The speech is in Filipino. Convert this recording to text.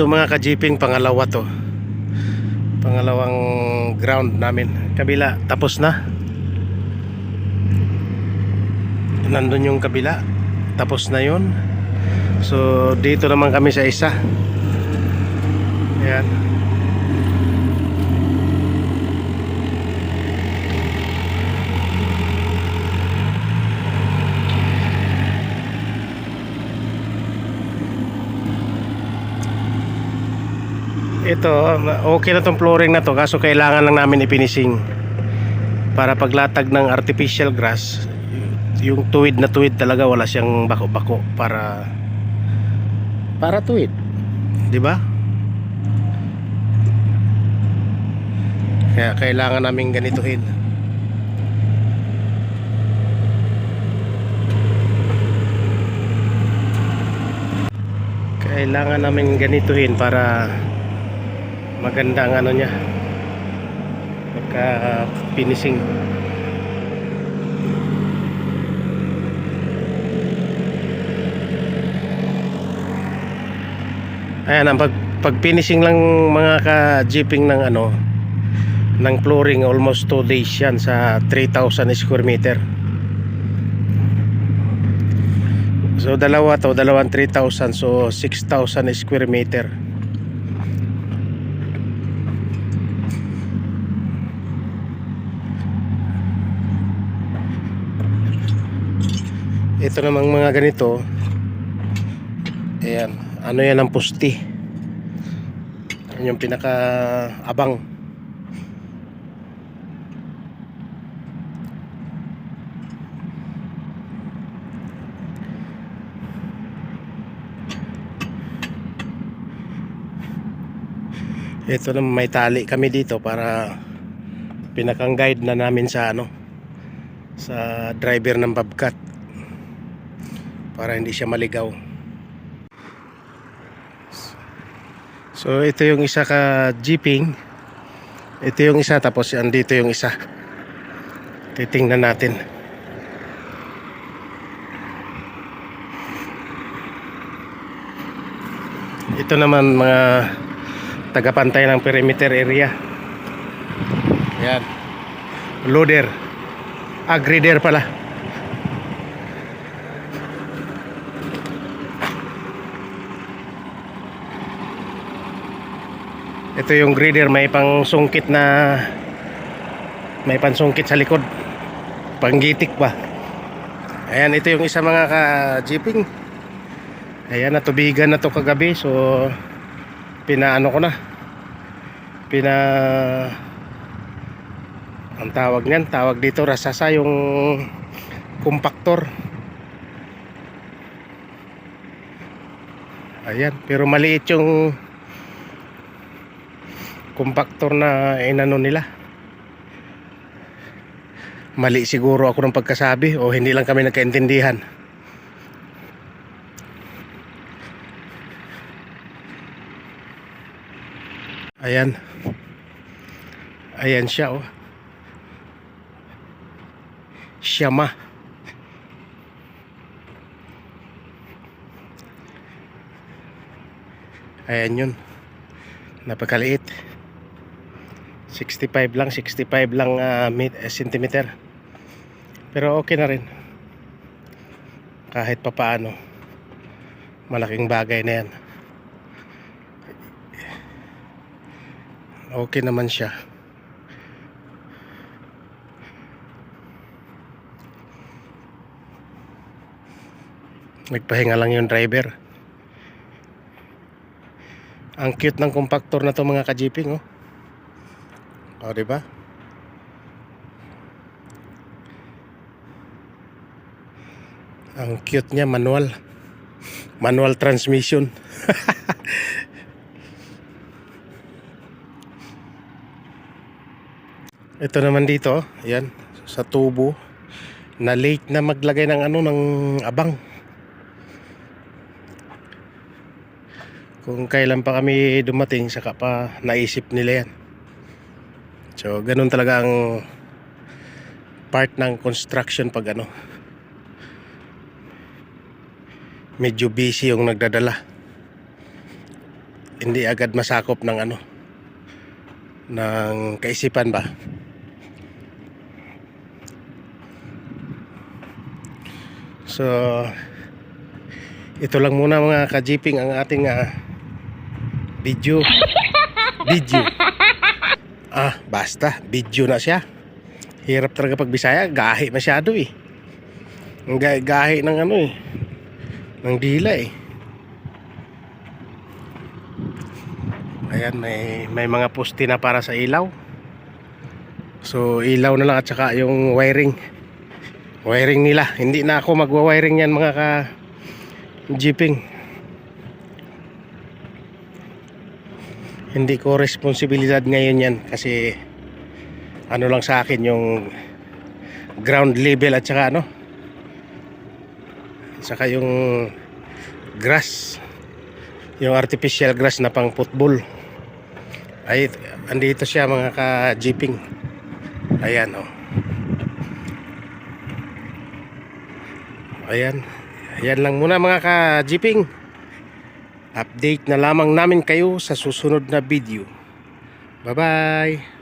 Ito mga ka-jeeping, pangalawa to. Pangalawang ground namin. Kabila, tapos na. Nandun yung kabila. Tapos na yun. So, dito naman kami sa isa. Ayan. Ito, okay na tong flooring na to kaso kailangan lang namin ipinising para paglatag ng artificial grass yung tuwid na tuwid talaga wala siyang bako-bako para para tuwid di ba? Kaya kailangan namin ganituhin. Kailangan namin ganituhin para maganda ang ano niya. Pagka finishing. Ayan ang pag, pag finishing lang mga ka jeeping ng ano ng flooring almost 2 days yan sa 3,000 square meter. So dalawa to dalawang 3,000 so 6,000 square meter ito namang mga ganito. Ayan. Ano yan ang pusti? Yan yung pinaka abang ito naman may tali kami dito para pinakang guide na namin sa ano sa driver ng Bobcat para hindi siya maligaw. So ito yung isa ka jeeping. Ito yung isa tapos andito yung isa. Titingnan natin. Ito naman mga tagapantay ng perimeter area. Yan loader. Grader pala ito yung grader may pang sungkit na may pansungkit sa likod. Panggitik ba? Ayan ito yung isa mga ka jeeping ayan natubigan na to kagabi so pinaano ko na. Pina ang tawag niyan tawag dito rasasa yung compactor. Ayan pero maliit yung compactor na inano nila. Mali siguro ako ng pagkasabi o hindi lang kami nagkaintindihan. Ayan. Ayan siya oh. Shama ayan yun. Napakaliit 65 lang 65 lang uh, centimeter. Pero okay na rin. Kahit papaano malaking bagay na yan. Okay naman siya. Nagpahinga lang yung driver. Ang cute ng compactor na to mga ka-jeeping oh o, di ba? Ang cute niya, manual. Manual transmission. Ito naman dito, yan, sa tubo. Na late na maglagay ng ano ng abang. Kung kailan pa kami dumating, saka pa naisip nila yan. So, ganun talaga ang part ng construction pag ano. Medyo busy yung nagdadala. hindi agad masakop ng ano ng kaisipan ba so ito lang muna mga ka-jeeping ang ating ah, video video ah basta. Video na siya. Hirap talaga pag bisaya. Gahi masyado eh. Ang ga- gahi ng ano eh. Ng dila eh. Ayan may may mga poste na para sa ilaw. So ilaw na lang at saka yung wiring. Wiring nila. Hindi na ako magwa-wiring yan mga ka hindi ko responsibilidad ngayon yan kasi ano lang sa akin yung ground level at saka ano saka yung grass yung artificial grass na pang football. Ay andito siya mga ka jeeping ayan oh. Ayan. Ayan lang muna mga ka jeeping update na lamang namin kayo sa susunod na video. Bye bye